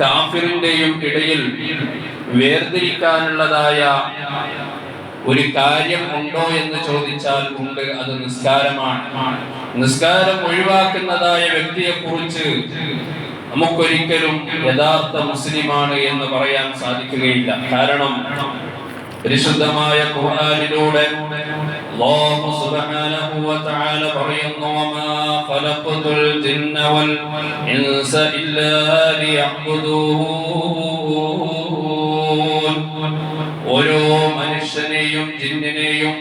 കാഫിറിന്റെയും ഇടയിൽ വേർതിരിക്കാനുള്ളതായ ഒരു കാര്യം ഉണ്ടോ എന്ന് ചോദിച്ചാൽ ഉണ്ട് അത് നിസ്കാരമാണ്. നിസ്കാരം ഒഴിവാക്കുന്നതായ വ്യക്തിയെ കുറിച്ച് നമുക്കൊരിക്കലും യഥാർത്ഥ മുസ്ലിമാണ് എന്ന് പറയാൻ സാധിക്കുകയില്ല. കാരണം പരിശുദ്ധമായ ഖുർആനിലൂടെ അല്ലാഹു സുബ്ഹാനഹു വ തആല പറയുന്നു വമാ ഖലഖതുൽ ജിന്ന വൽ ഇൻസ ഇല്ലാ ലിയഅ്ബുദൂൻ ഓരോ മനുഷ്യനെയും ജിന്നിനെയും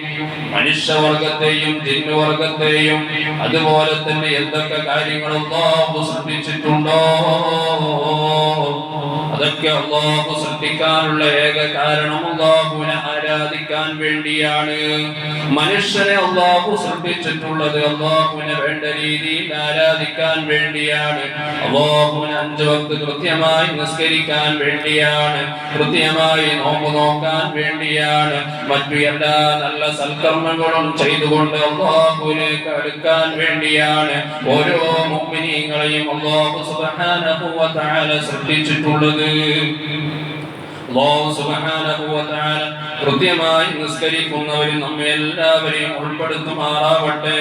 മനുഷ്യവർഗത്തെയും ജിന്നുവർഗത്തെയും അതുപോലെ തന്നെ എന്തൊക്കെ കാര്യങ്ങൾ അല്ലാഹു സൃഷ്ടിച്ചിട്ടുണ്ടോ അതൊക്കെ അള്ളാഹു സൃഷ്ടിക്കാനുള്ള ഏക കാരണം അള്ളാഹുവിനെ ആരാധിക്കാൻ വേണ്ടിയാണ്. മനുഷ്യരെ അള്ളാഹു സൃഷ്ടിച്ചിട്ടുള്ളത് അള്ളാഹുവിനെ വേണ്ട രീതിയിൽ ആരാധിക്കാൻ വേണ്ടിയാണ്. അള്ളാഹുവിനെ അഞ്ചു വക്ത് കൃത്യമായി നിസ്കരിക്കാൻ വേണ്ടിയാണ്. കൃത്യമായി നോമ്പ് നോക്കാൻ വേണ്ടിയാണ്. മറ്റു എല്ലാ നല്ല സൽക്കർമ്മങ്ങളും ചെയ്തുകൊണ്ട് അള്ളാഹുവിലേക്ക് അടുക്കാൻ വേണ്ടിയാണ്. ഓരോ മുഅ്മിനീങ്ങളെയും അള്ളാഹു തആല സൃഷ്ടിച്ചിട്ടുള്ളത്. അല്ലാഹു സുബ്ഹാനഹു കൃത്യമായി നിസ്കരിക്കുന്നവരും നമ്മെ എല്ലാവരെയും ഉൾപ്പെടുത്തുമാറാവട്ടെ.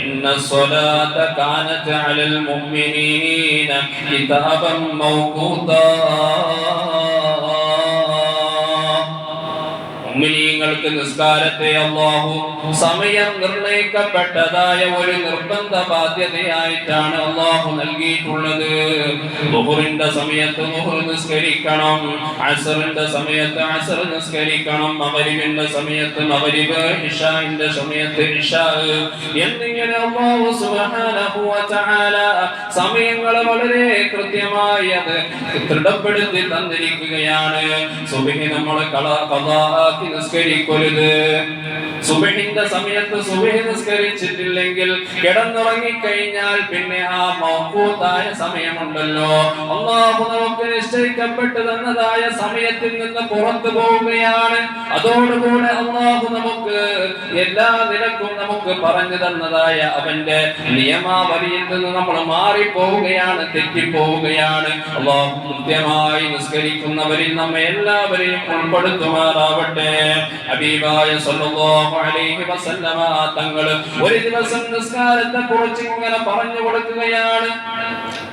ഇന്ന അലൽ മുഅ്മിനീന മൗഖൂതാ. മുഅ്മിനീങ്ങൾക്ക് നിസ്കാരത്തെ അള്ളാഹു സമയം നിർണയിക്കപ്പെട്ടതായ ഒരു നിർബന്ധ ബാധ്യതയായിട്ടാണ് അള്ളാഹു നൽകിയിട്ടുള്ളത്. ബുഹുറിന്റെ സമയത്ത് ദുഹർ നിസ്കരിക്കണം അസറിന്റെ സമയത്ത് അസർ നിസ്കരിക്കണം മഗ്രിബിന്റെ സമയത്ത് മഗ്രിബ് ഇഷാന്റെ സമയത്ത് ഇഷാ എന്നിങ്ങനെ അള്ളാഹു സുബ്ഹാനഹു വ തആല സമയങ്ങൾ വളരെ കൃത്യമായി അത് ദൃഢപ്പെടുത്തി തന്നിരിക്കുകയാണ്. സുബഹി നമ്മൾ കള ഖദാആക്കി നിസ്കരിക്കരുത് സുബഹിന്റെ സമയത്ത് സുബഹി നിസ്കരിച്ചിട്ടില്ലെങ്കിൽ കിടന്നുറങ്ങി കഴിഞ്ഞാൽ പിന്നെ ആ മൗഖൂത്തായ സമയമുണ്ടല്ലോ. അള്ളാഹു നമുക്ക് നിശ്ചയിക്കപ്പെട്ടു തന്നതായ സമയത്തിൽ നിന്ന് പുറത്തു പോവുകയാണ്. അതോടുകൂടെ അള്ളാഹു നമുക്ക് എല്ലാ നിലക്കും നമുക്ക് പറഞ്ഞു തന്നതായ അവന്റെ നിയമാവലിയിൽ നിന്ന് നമ്മൾ മാറിപ്പോവുകയാണ് തെറ്റിപ്പോവുകയാണ്. അള്ളാഹു കൃത്യമായി നിസ്കരിക്കുന്നവരിൽ നമ്മെ എല്ലാവരെയും ഉൾപ്പെടുത്തുമാറാവട്ടെ. ഹബീബായ സല്ലല്ലാഹു അലൈഹി വസല്ലമ തങ്ങൾ ഒരു ദിവസം നിസ്കാരത്തെ കുറിച്ച് ഇങ്ങനെ പറഞ്ഞു കൊടുക്കുകയാണ്.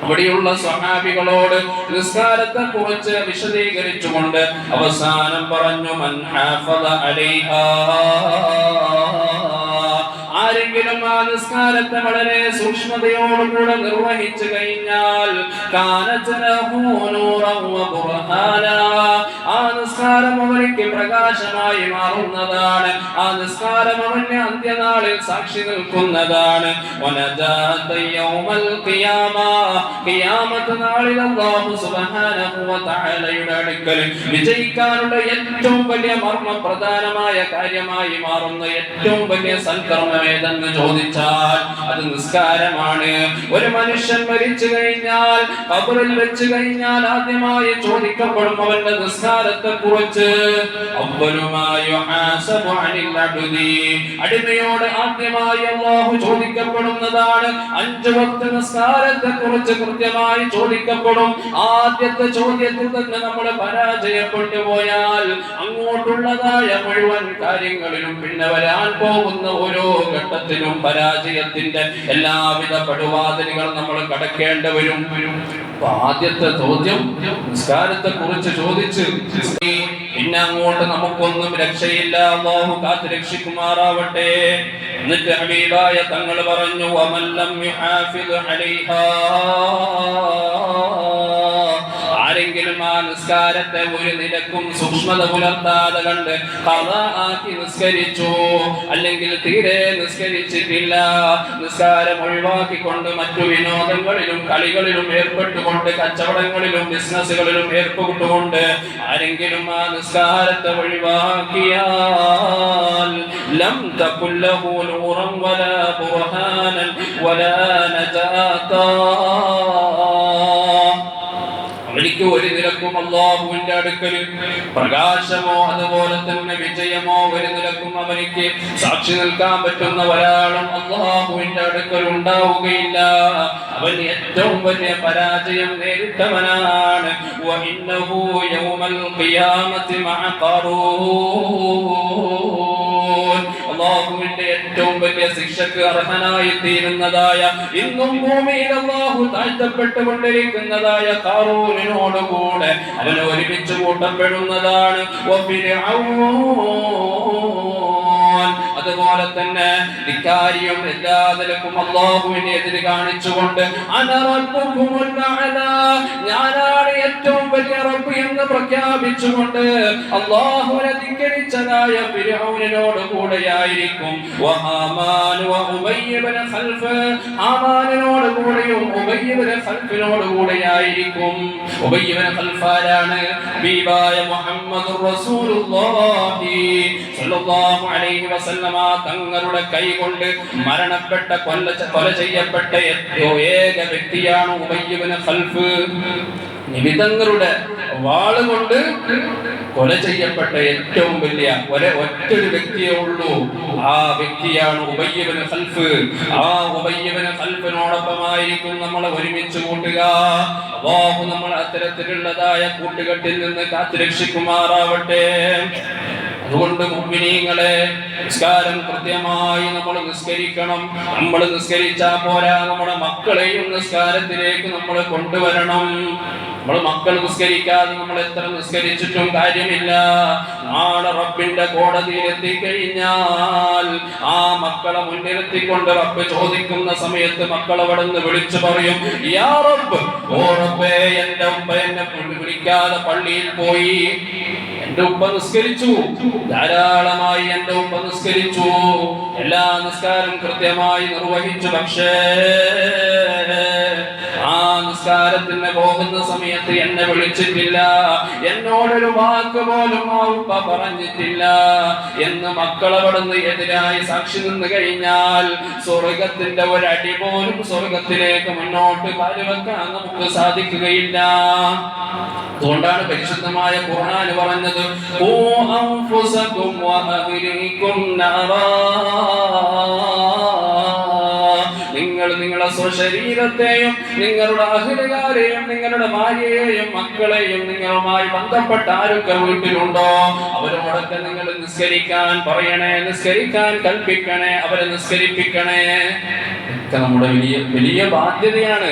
അവിടെയുള്ള സ്വഹാബികളോട് നിസ്കാരത്തെ കുറിച്ച് വിശദീകരിച്ചുകൊണ്ട് അവസാനം പറഞ്ഞു മൻ അലൈഹാ ആരെങ്കിലും ആ നിസ്കാരത്തെ വളരെ സൂക്ഷ്മതയോടുകൂടെ നിർവഹിച്ചു കഴിഞ്ഞാൽ ആ നിസ്കാരം അവർക്ക് പ്രകാശമായി മാറുന്നതാണ്. ആ നിസ്കാരം അവന് അന്ത്യനാളിൽ സാക്ഷി നിൽക്കുന്നതാണ്. നാളിൽ സുബ്ഹാനഹു അടുക്കൽ വിജയിക്കാനുള്ള ഏറ്റവും വലിയ മർമ്മ പ്രധാനമായ കാര്യമായി മാറുന്ന ഏറ്റവും വലിയ സൽക്കർമ്മം ഏതെന്ന് ചോദിച്ചാൽ അത് നിസ്കാരമാണ്. ഒരു മനുഷ്യൻ മരിച്ചു കഴിഞ്ഞാൽ കബറിൽ വെച്ച് കഴിഞ്ഞാൽ ആദ്യമായി ചോദിക്കപ്പെടും അവന്റെ നിസ്കാരത്തെ കുറിച്ച് അടിമയോട് ആദ്യമായി അള്ളാഹു ചോദിക്കപ്പെടുന്നതാണ്. അഞ്ചു വക്ത നിസ്കാരത്തെ കുറിച്ച് കൃത്യമായി ചോദിക്കപ്പെടും. ആദ്യത്തെ ചോദ്യത്തിൽ തന്നെ നമ്മൾ പരാജയപ്പെട്ടു പോയാൽ അങ്ങോട്ടുള്ളതായ മുഴുവൻ കാര്യങ്ങളിലും പിന്നെ വരാൻ പോകുന്ന ഓരോ ഘട്ടത്തിലും പരാജയത്തിന്റെ എല്ലാവിധ പടുവാതിലുകൾ നമ്മൾ കടക്കേണ്ടി വരും. ആദ്യത്തെ ചോദ്യം നിസ്കാരത്തെ കുറിച്ച് ചോദിച്ച് പിന്നെ അങ്ങോട്ട് നമുക്കൊന്നും രക്ഷയില്ല. അള്ളാഹു കാത്ത് രക്ഷിക്കുമാറാവട്ടെ. എന്നിട്ട് ഹബീബായ തങ്ങൾ പറഞ്ഞു അമല്ലം യുഹാഫിദ് അലൈഹാ. ആരെങ്കിലും ആ നിസ്കാരത്തെ ഒരു നിലക്കും സൂക്ഷ്മത പുലർത്താതെ കണ്ട് കഥ ആക്കി നിസ്കരിച്ചു അല്ലെങ്കിൽ തീരെ നിസ്കരിച്ചിട്ടില്ല നിസ്കാരം ഒഴിവാക്കിക്കൊണ്ട് മറ്റു വിനോദങ്ങളിലും കളികളിലും ഏർപ്പെട്ടുകൊണ്ട് കച്ചവടങ്ങളിലും ബിസിനസ്സുകളിലും ഏർപ്പെട്ടുകൊണ്ട് ആരെങ്കിലും ആ നിസ്കാരത്തെ ഒഴിവാക്കിയാൽ ലം തകുല്ലഹു നൂറൻ വലാ ബുഹാനൻ വലാ അവർക്ക് അവനിക്ക് ഒരു നിലക്കും അള്ളാഹുവിന്റെ അടുക്കൽ പ്രകാശമോ അതുപോലെ തന്നെ വിജയമോ ഒരു നിലക്കും അവനിക്ക് സാക്ഷി നിൽക്കാൻ പറ്റുന്ന ഒരാളും അള്ളാഹുവിന്റെ അടുക്കൽ ഉണ്ടാവുകയില്ല അവൻ ഏറ്റവും വലിയ പരാജയം നേരിട്ടവനാണ് وإنه يوم القيامة مع قارون ശിക്ഷക്ക് അർഹനായി തീരുന്നതായ ഇന്നും ഭൂമിയിൽ അള്ളാഹു താഴ്ത്തപ്പെട്ടുകൊണ്ടിരിക്കുന്നതായ കാറൂലിനോടുകൂടെ അവൻ ഒരുമിച്ച് കൂട്ടപ്പെടുന്നതാണ്. അതുപോലെ തന്നെ ഇക്കാര്യം എല്ലാ നിലക്കും അള്ളാഹുവിനെ എതിര് കാണിച്ചുകൊണ്ട് ഞാനാണ് ഏറ്റവും വലിയ റബ്ബ് എന്ന് പ്രഖ്യാപിച്ചുകൊണ്ട് അള്ളാഹുവിനെ ധിക്കരിച്ചതായ ഫിർഔനിനോട് കൂടെയായിരിക്കും ഹാമാനിനോട് കൂടെയും ഉബയ്യ ഇബ്നു ഖൽഫിനോട് കൂടെയായിരിക്കും. ഉബയ്യ ഇബ്നു ബീബായ മുഹമ്മദ് റസൂലുള്ളാഹി സ്വല്ലല്ലാഹു അലൈഹി വസല്ലമ തങ്ങളുടെ കൈ കൊണ്ട് മരണപ്പെട്ട കൊല്ല കൊല ചെയ്യപ്പെട്ട ഏക വ്യക്തിയാണ് ഉപയ്യവന ഖൽഫ്. നിമിതങ്ങളുടെ വാളുകൊണ്ട് കൊല ചെയ്യപ്പെട്ട ഏറ്റവും വലിയ ഒരേ ഒറ്റൊരു വ്യക്തിയേ ഉള്ളൂ. ആ വ്യക്തിയാണ് ഉബയ്യബിന് ഖൽഫ്. ആ ഉബയ്യബിന് ഖൽഫിനോടൊപ്പമായിരിക്കും നമ്മളെ ഒരുമിച്ച് കൂട്ടുക. അല്ലാഹു നമ്മൾ അത്തരത്തിലുള്ളതായ കൂട്ടുകെട്ടിൽ നിന്ന് കാത്തുരക്ഷിക്കുമാറാവട്ടെ. അതുകൊണ്ട് മുഅ്മിനീങ്ങളെ നിസ്കാരം കൃത്യമായി നമ്മൾ നിസ്കരിക്കണം. നമ്മൾ നിസ്കരിച്ചാ പോരാ നമ്മുടെ മക്കളെയും നിസ്കാരത്തിലേക്ക് നമ്മൾ കൊണ്ടുവരണം. നമ്മൾ മക്കൾ നിസ്കരിക്കാതെ നമ്മൾ എത്ര നിസ്കരിച്ചിട്ടും കാര്യമില്ല. നാളെ റബ്ബിന്റെ കോടതിയിൽ എത്തിക്കഴിഞ്ഞാൽ ആ മക്കളെ മുന്നിലെത്തിക്കൊണ്ട് റബ്ബ് ചോദിക്കുന്ന സമയത്ത് മക്കൾ അവിടെ നിന്ന് വിളിച്ചു പറയും യാ റബ്ബ് ഓ റബ്ബേ എന്റെ ഉപ്പ എന്നെ വിളിക്കാതെ പള്ളിയിൽ പോയി. എന്റെ ഉപ്പ നിസ്കരിച്ചു. ധാരാളമായി എന്റെ ഉപ്പ നിസ്കരിച്ചു. എല്ലാ നിസ്കാരം കൃത്യമായി നിർവഹിച്ചു. പക്ഷേ ആ നിസ്കാരത്തിന് പോകുന്ന സമയത്ത് എന്നെ വിളിച്ചിട്ടില്ല. എന്നോടൊരു വാക്ക് പോലും ആ ഉപ്പ പറഞ്ഞിട്ടില്ല. എന്ന് മക്കളവിടുന്ന് എതിരായി സാക്ഷി നിന്ന് കഴിഞ്ഞാൽ സ്വർഗത്തിന്റെ ഒരടി പോലും സ്വർഗത്തിലേക്ക് മുന്നോട്ട് കാലുവെക്കാൻ നമുക്ക് സാധിക്കുകയില്ല. അതുകൊണ്ടാണ് പരിശുദ്ധമായ ഖുർആൻ പറഞ്ഞത് ഓ അംഫുസകും വഅഹ്ലികും നാറാ." സ്വശരീരത്തെയും നിങ്ങളുടെ അഹിലുകാരെയും നിങ്ങളുടെ ഭാര്യയെയും മക്കളെയും നിങ്ങളുമായി ബന്ധപ്പെട്ട ആരൊക്കെ വീട്ടിലുണ്ടോ അവരോടൊക്കെ നിങ്ങൾ നിസ്കരിക്കാൻ പറയണേ നിസ്കരിക്കാൻ കൽപ്പിക്കണേ അവരെ നിസ്കരിപ്പിക്കണേ. നമ്മുടെ വലിയ വലിയ ബാധ്യതയാണ്.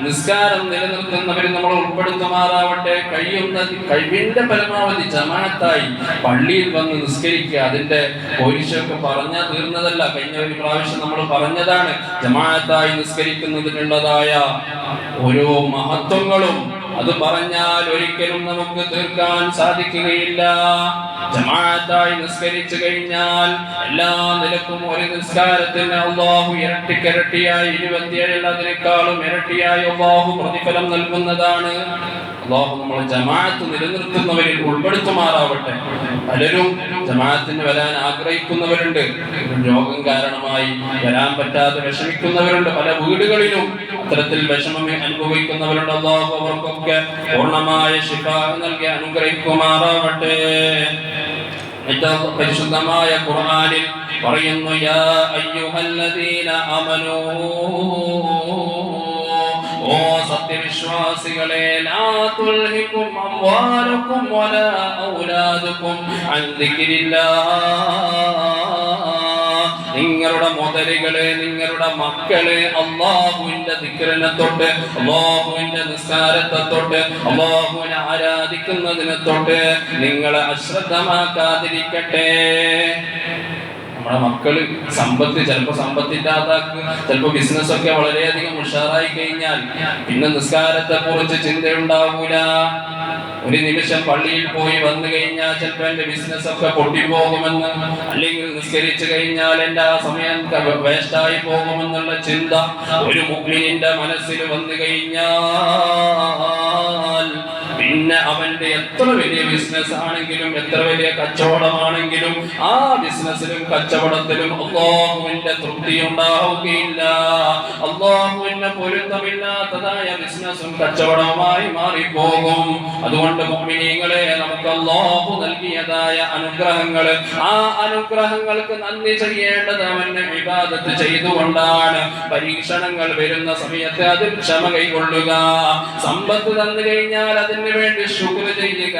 നിസ്കാരം നിലനിർത്തുന്നവരിൽ നമ്മൾ ഉൾപ്പെടുത്തുമാറാവട്ടെ. കഴിയുന്ന കഴിവിന്റെ പരമാവധി ജമാഅത്തായി പള്ളിയിൽ വന്ന് നിസ്കരിക്കുക. അതിന്റെ പോലീസൊക്കെ പറഞ്ഞാൽ തീർന്നതല്ല. കഴിഞ്ഞ ഒരു പ്രാവശ്യം നമ്മൾ പറഞ്ഞതാണ് ജമാഅത്തായി നിസ്കരിക്കുന്നതിനുള്ളതായ ഓരോ മഹത്വങ്ങളും അത് പറഞ്ഞാൽ ഒരിക്കലും നമുക്ക് തീർക്കാൻ സാധിക്കുകയില്ല. ജമാഅത്തായി നിസ്കരിച്ചു കഴിഞ്ഞാൽ എല്ലാ നിലക്കും ഒരു നിസ്കാരത്തിന് അള്ളാഹു ഇരട്ടിക്കിരട്ടിയായി ഇരുപത്തിയേഴിൽ അതിനേക്കാളും ഇരട്ടിയായി അള്ളാഹു പ്രതിഫലം നൽകുന്നതാണ്. അള്ളാഹു നമ്മളെ ജമാഅത്ത് നിലനിർത്തുന്നവരിൽ ഉൾപ്പെടുത്തുമാറാവട്ടെ. പലരും ജമാഅത്തിന് വരാൻ ആഗ്രഹിക്കുന്നവരുണ്ട്. രോഗം കാരണമായി വരാൻ പറ്റാതെ വിഷമിക്കുന്നവരുണ്ട്. പല വീടുകളിലും അത്തരത്തിൽ വിഷമം അനുഭവിക്കുന്നവരുണ്ട്. അള്ളാഹു അവർക്കൊക്കെ പൂർണമായ ശിഫ നൽകി അനുഗ്രഹിക്കുമാറാവട്ടെ. പരിശുദ്ധമായ ഖുർആനിൽ പറയുന്നു യാ അയ്യുഹല്ലദീന അമനൂ ഓ സത്യവിശ്വാസികളെ ലാ തുൽഹിക്കും വലാ ഔലാദുക്കും അൻ ദിക്രില്ലാഹ്. നിങ്ങളുടെ മുതലുകളെ നിങ്ങളുടെ മക്കളെ അള്ളാഹുവിന്റെ ദിക്റിനെ തൊട്ട് അള്ളാഹുവിന്റെ നിസ്കാരത്തെ തൊട്ട് അള്ളാഹുവിനെ ആരാധിക്കുന്നതിനെ തൊട്ട് നിങ്ങളെ അശ്രദ്ധമാക്കാതിരിക്കട്ടെ. നമ്മുടെ മക്കൾ സമ്പത്ത് ചിലപ്പോൾ സമ്പത്തില്ലാതാക്കുക ചിലപ്പോൾ ബിസിനസ്സൊക്കെ വളരെയധികം ഉഷാറായി കഴിഞ്ഞാൽ പിന്നെ നിസ്കാരത്തെ കുറിച്ച് ചിന്തയുണ്ടാവൂല. ഒരു നിമിഷം പള്ളിയിൽ പോയി വന്നു കഴിഞ്ഞാൽ ചിലപ്പോൾ എന്റെ ബിസിനസ് ഒക്കെ പൊട്ടിപ്പോകുമെന്ന് അല്ലെങ്കിൽ നിസ്കരിച്ചു കഴിഞ്ഞാൽ എന്റെ ആ സമയം വേസ്റ്റായി പോകുമെന്നുള്ള ചിന്ത ഒരു മുഗ്ലിന്റെ മനസ്സിൽ വന്നു കഴിഞ്ഞാൽ പിന്നെ അവന്റെ എത്ര വലിയ ബിസിനസ് ആണെങ്കിലും എത്ര വലിയ കച്ചവടമാണെങ്കിലും ആ ബിസിനസ്സിലും കച്ചവടത്തിലും അള്ളാഹുവിന്റെ തൃപ്തി ഉണ്ടാവുകയില്ല. അള്ളാഹുവിന്റെ പൊരുത്തമില്ലാത്തതായ ബിസിനസ്സും കച്ചവടവുമായി മാറിപ്പോകും. അതുകൊണ്ട് മുഅ്മിനീങ്ങളെ നമുക്ക് അള്ളാഹു നൽകിയതായ അനുഗ്രഹങ്ങൾ ആ അനുഗ്രഹങ്ങൾക്ക് നന്ദി ചെയ്യേണ്ടത് അവന്റെ വിവാദത്ത് ചെയ്തുകൊണ്ടാണ്. പരീക്ഷണങ്ങൾ വരുന്ന സമയത്ത് അതിൽ ക്ഷമ കൈകൊള്ളുക സമ്പത്ത് തന്നു കഴിഞ്ഞാൽ അതിന് വേണ്ടി ശുക്ർ ചെയ്യുക.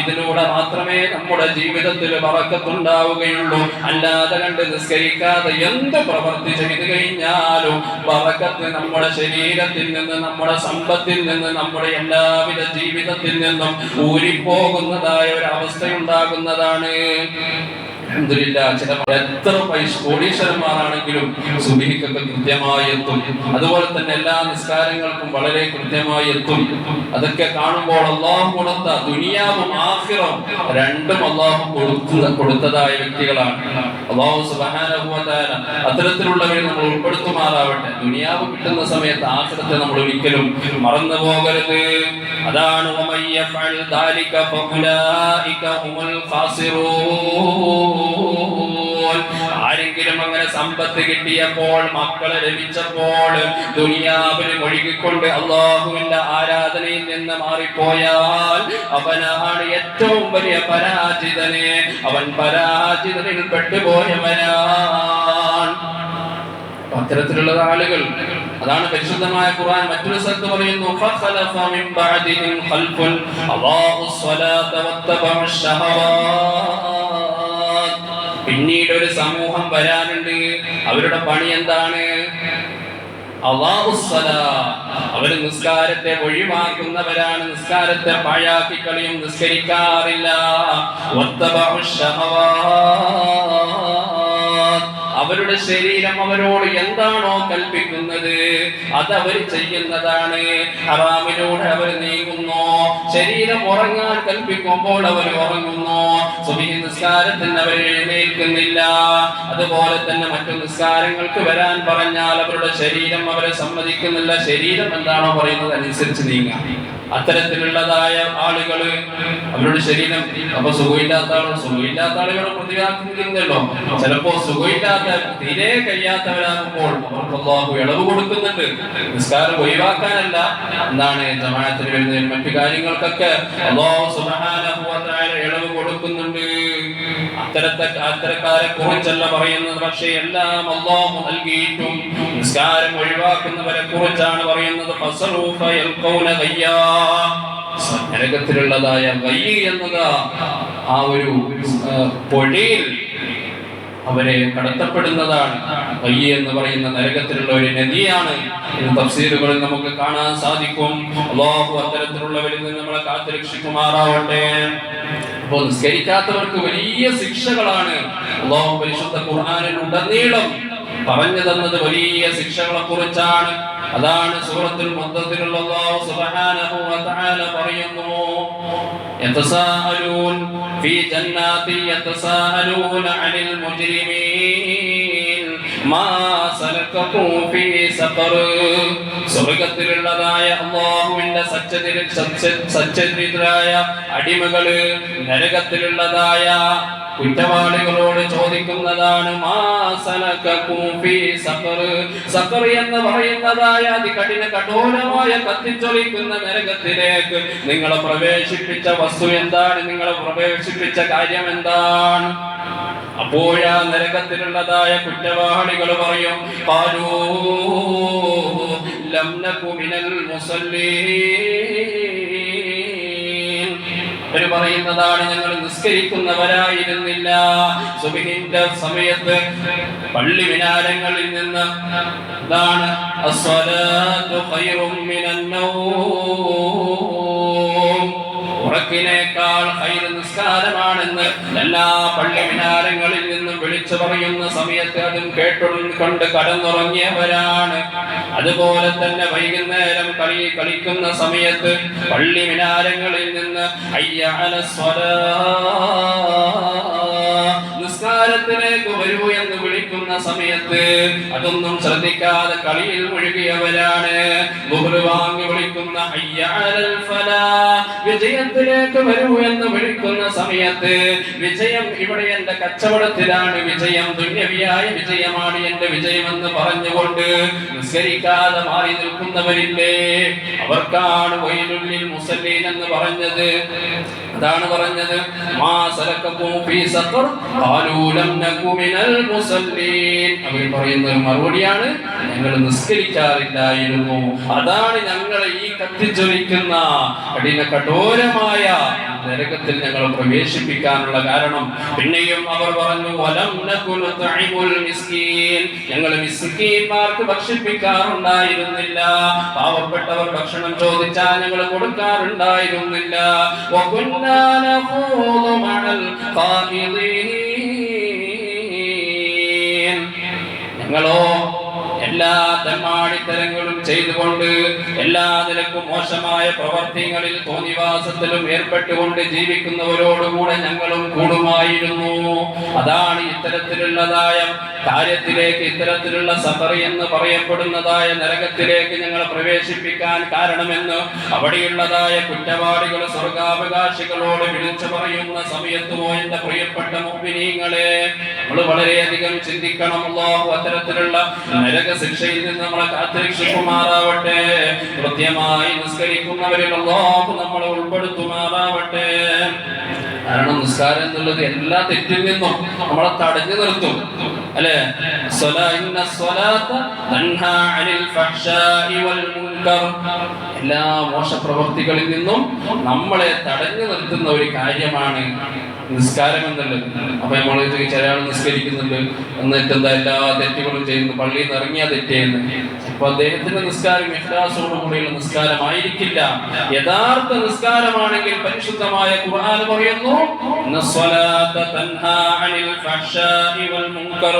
ഇതിലൂടെ മാത്രമേ നമ്മുടെ ജീവിതത്തിൽ പറക്കത്തുണ്ടാവുകയുള്ളൂ അല്ലാതെ കണ്ട് നിസ്കരിക്കാതെ എന്ത് പ്രവർത്തി ചെയ്തു കഴിഞ്ഞാലും പറക്കത്ത് നമ്മുടെ ശരീരത്തിൽ നിന്ന് നമ്മുടെ സമ്പത്തിൽ നിന്ന് നമ്മുടെ എല്ലാവിധ ജീവിതത്തിൽ നിന്നും ഊരിപ്പോകുന്നതായ ഒരു അവസ്ഥയുണ്ടാകുന്നതാണ്. ചില എത്ര പൈസ കോടീശ്വരന്മാരാണെങ്കിലും സുബിഹിക്കൊക്കെ കൃത്യമായി എത്തും അതുപോലെ തന്നെ എല്ലാ നിസ്കാരങ്ങൾക്കും വളരെ കൃത്യമായി എത്തും അതൊക്കെ കാണുമ്പോൾ അള്ളാഹു കൊടുത്ത ദുനിയാവും ആഖിറവും രണ്ടും അള്ളാഹു കൊടുത്ത കൊടുത്തതായ വ്യക്തികളാണ് അള്ളാഹു സുബ്ഹാനഹു വ തആല അത്തരത്തിലുള്ളവരെ നമ്മൾ ഉൾപ്പെടുത്തുമാറാവട്ടെ ദുനിയാവ് കിട്ടുന്ന സമയത്ത് ആഖിറത്തെ നമ്മൾ ഒരിക്കലും മറന്നു പോകരുത് അതാണ് وَمَن يَفْعَلْ ذَلِكَ فَأُولَٰئِكَ هُمُ الْخَاسِرُونَ ആരെങ്കിലും അങ്ങനെ സമ്പത്ത് കിട്ടിയപ്പോൾ മക്കളെ ലഭിച്ചപ്പോൾ ദുനിയാവിന് ഒഴുകിക്കൊണ്ട് അള്ളാഹുവിന്റെ ആരാധനയിൽ നിന്ന് മാറിപ്പോയാൽ അവനാണ് ഏറ്റവും വലിയ പരാജിതനെ. അവൻ പരാജിതനിൽ പെട്ടുപോയവനാണ്. അത്തരത്തിലുള്ള ആളുകൾ. അതാണ് പരിശുദ്ധമായ ഖുർആൻ. മറ്റൊരു സ്ഥലത്ത് പറയുന്നു ഫഖലഫ മിൻ ബഅദിഹിം ഖൽഫുൻ അള്ളാഹു സ്വലാത വത്തബഉ ശഹവാത് പിന്നീട് ഒരു സമൂഹം വരാനുണ്ട്. അവരുടെ പണി എന്താണ്? അവർ നിസ്കാരത്തെ ഒഴിവാക്കുന്നവരാണ്. നിസ്കാരത്തെ പാഴാക്കി കളിയും. നിസ്കരിക്കാറില്ല. അവരുടെ ശരീരം അവരോട് എന്താണോ കൽപ്പിക്കുന്നത് അത് അവർ ചെയ്യുന്നതാണ്. ഹറാമിലൂടെ അവർ നീങ്ങുന്നു. ശരീരം ഉറങ്ങാൻ കൽപ്പിക്കുമ്പോൾ അവർ ഉറങ്ങുന്നു. സുബിഹി നിസ്കാരത്തിന് അവർ എഴുന്നേൽക്കുന്നില്ല. അതുപോലെ തന്നെ മറ്റു നിസ്കാരങ്ങൾക്ക് വരാൻ പറഞ്ഞാൽ അവരുടെ ശരീരം അവരെ സമ്മതിക്കുന്നില്ല. ശരീരം എന്താണോ പറയുന്നത് അനുസരിച്ച് നീങ്ങാം. അത്തരത്തിലുള്ളതായ ആളുകൾ അവരുടെ ശരീരം അപ്പൊ സുഖമില്ലാത്ത ആളുകൾ സുഖമില്ലാത്ത ആളുകൾ പ്രതികാക്കുന്നില്ലല്ലോ ചിലപ്പോ സുഖമില്ലാത്ത തീരെ കഴിയാത്തവരാകുമ്പോൾ അവർക്ക് അള്ളാഹു ഇളവ് കൊടുക്കുന്നുണ്ട്. നിസ്കാരം ഒഴിവാക്കാനല്ല എന്താണ് ജമാഅത്തിന് വരുന്ന മറ്റു കാര്യങ്ങൾക്കൊക്കെ അള്ളാഹു സുബ്ഹാനഹു ഇളവ് കൊടുക്കുന്നുണ്ട്. അത്തരത്തെ അത്തരക്കാരെ കുറിച്ചല്ല പറയുന്നത്. പക്ഷേ എല്ലാം അള്ളാഹു നൽകിയിട്ടും നിസ്കാരം ഒഴിവാക്കുന്നവരെ കുറിച്ചാണ് പറയുന്നത്. ഫസലൂഫ യൽഖൗന ഗയ്യാ. നരകത്തിലുള്ളതായ വയ്യ എന്നത് ആ ഒരു പൊഴിയിൽ അവരെ കടത്തപ്പെടുന്നതാണ്. വയ്യ എന്ന് പറയുന്ന നരകത്തിലുള്ള ഒരു നദിയാണ്. തഫ്സീലുകളിൽ നമുക്ക് കാണാൻ സാധിക്കും. അള്ളാഹു അത്തരത്തിലുള്ളവരിൽ നിന്ന് നമ്മളെ കാത്തുരക്ഷിക്കുമാറാവട്ടെ. അപ്പോൾ നിസ്കരിക്കാത്തവർക്ക് വലിയ ശിക്ഷകളാണ്. അള്ളാഹു പരിശുദ്ധ ഖുർആനിൽ ഉടനീളം പറഞ്ഞു തന്നത് വലിയ ശിക്ഷകളെ കുറിച്ചാണ് അതാണ് സൂറത്തുൽ തആല പറയുന്നു. സ്വർഗത്തിലുള്ളതായ അല്ലാഹുവിന്റെ സച്ചതിരി സച്ചരിതരായ അടിമകൾ നരകത്തിലുള്ളതായ കുറ്റവാളികളോട് ചോദിക്കുന്നതാണ് എന്ന് പറയുന്നതായ അതികഠിന കഠോരമായ കത്തിച്ചൊലിക്കുന്ന നരകത്തിലേക്ക് നിങ്ങളെ പ്രവേശിപ്പിച്ച വസ്തു എന്താണ്? നിങ്ങളെ പ്രവേശിപ്പിച്ച കാര്യം എന്താണ്? അപ്പോഴാ നരകത്തിലുള്ളതായ കുറ്റവാളികൾ പറയും പാരൂ ലംനകുമിനൽ മുസല്ലീ അവർ പറയുന്നതാണ് ഞങ്ങൾ നിസ്കരിക്കുന്നവരായിരുന്നില്ല. സുബിഹിന്റെ സമയത്ത് പള്ളി വിനാരങ്ങളിൽ നിന്ന് നൗം. ഉറക്കിനേക്കാൾ നിസ്കാരമാണെന്ന് എല്ലാ പള്ളി മിനാരങ്ങളിൽ നിന്നും വിളിച്ചു പറയുന്ന സമയത്ത് അതും കേട്ടുകൊണ്ട് കടന്നുറങ്ങിയവരാണ്. അതുപോലെ തന്നെ വൈകുന്നേരം കളി കളിക്കുന്ന സമയത്ത് പള്ളി മിനാരങ്ങളിൽ നിന്ന് അയ്യാലസ്വര നിസ്കാരത്തിലേക്ക് വരൂ എന്ന് വിളിക്കുന്ന സമയത്ത് അതൊന്നും ശ്രദ്ധിക്കാതെ കളിയിൽ മുഴുകിയവരാണ്. വാങ്ങി വിളിക്കുന്ന. വിജയത്തിലേക്ക് വരൂ എന്ന് വിളിക്കുന്ന സമയത്ത് വിജയം ഇവിടെ എന്റെ കച്ചവടത്തിലാണ്. വിജയം ദുന്യവിയായ വിജയമാണ് എന്റെ വിജയമെന്ന് പറഞ്ഞുകൊണ്ട് നിസ്കരിക്കാതെ മാറി നിൽക്കുന്നവരില്ലേ? അവർക്കാണ് വൈലുള്ളിൽ മുസല്ലീൻ എന്ന് പറഞ്ഞത്. അതാണ് പറഞ്ഞത്? മറുപടിയാണ് ഞങ്ങൾ നിസ്കരിക്കാറില്ലായിരുന്നു. അതാണ് ഞങ്ങളെ ഈ കത്തിച്ചൊലിക്കുന്ന കഠിന കഠോരമായ നരകത്തിൽ ഞങ്ങൾ പ്രവേശിപ്പിക്കാനുള്ള കാരണം. പിന്നെയും അവർ പറഞ്ഞു ഞങ്ങൾ മിസ്കീന്മാർക്ക് ഭക്ഷിപ്പിക്കാറുണ്ടായിരുന്നില്ല. പാവപ്പെട്ടവർ ഭക്ഷണം ചോദിച്ചാൽ ഞങ്ങൾ കൊടുക്കാറുണ്ടായിരുന്നില്ല. ഞങ്ങളോ എല്ലാ തെമ്മാടിത്തരങ്ങളും ചെയ്തുകൊണ്ട് എല്ലാ നിലക്കും മോശമായ പ്രവർത്തികളിൽ തോന്നിവാസത്തിലും ഏർപ്പെട്ടുകൊണ്ട് ജീവിക്കുന്നവരോടുകൂടെ ഞങ്ങളും കൂടുമായിരുന്നു. അതാണ് ഇത്തരത്തിലുള്ളതായ കാര്യത്തിലേക്ക് ഇത്തരത്തിലുള്ള സഫർ എന്ന് പറയപ്പെടുന്നതായ നരകത്തിലേക്ക് ഞങ്ങൾ പ്രവേശിപ്പിക്കാൻ കാരണമെന്ന് അവിടെയുള്ളതായ കുറ്റവാളികൾ സ്വർഗാവകാശികളോട് വിളിച്ചു പറയുന്ന സമയത്തുമോ എന്റെ പ്രിയപ്പെട്ട മുമ്പിനീങ്ങളെ നമ്മൾ വളരെയധികം ചിന്തിക്കണം. അത്തരത്തിലുള്ള നരക ശിക്ഷയിൽ നിന്ന് നമ്മളെ കാത്തിരക്ഷിക്കുമാറാവട്ടെ. കൃത്യമായി നിസ്കരിക്കുന്നവരിൽ അല്ലാഹു നമ്മളെ ഉൾപ്പെടുത്തുമാറാവട്ടെ. കാരണം നിസ്കാരം എന്നുള്ളത് എല്ലാ തെറ്റിൽ നിന്നും നമ്മളെ തടഞ്ഞു നിർത്തും. അല്ലെ. എല്ലാ മോശപ്രവർത്തികളിൽ നിന്നും നമ്മളെ തടഞ്ഞു നിർത്തുന്ന ഒരു കാര്യമാണ് നിസ്കാരം എന്നുള്ളത്. അപ്പൊ നമ്മൾ ചില നിസ്കരിക്കുന്നുണ്ട്. എന്നിട്ട് എന്താ എല്ലാ തെറ്റുകളും ചെയ്യുന്നു? പള്ളിയിൽ നിന്ന് ഇറങ്ങിയാ തെറ്റേന്ന്. അപ്പൊ അദ്ദേഹത്തിന്റെ നിസ്കാരം ഇഖ്ലാസോടു കൂടിയുള്ള നിസ്കാരമായിരിക്കില്ല. യഥാർത്ഥ നിസ്കാരമാണെങ്കിൽ പരിശുദ്ധമായ ഖുർആൻ പറയുന്നു "ഇന്ന സ്വലാത്ത തൻഹാ അനിൽ ഫഹ്ശാഇ വൽ മുൻകർ."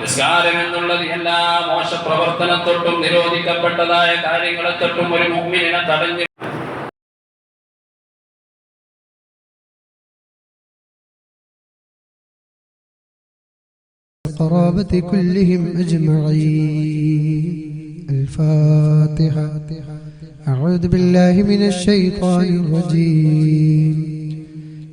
നിസ്കാരം എന്നുള്ളത് എല്ലാ മോശ പ്രവർത്തനത്തൊട്ടും നിരോധിക്കപ്പെട്ടതായ കാര്യങ്ങളെ തൊട്ടും ഒരു മുഅ്മിനിനെ തടഞ്ഞു القرابة كلهم أجمعين الفاتحة أعوذ بالله من الشيطان الرجيم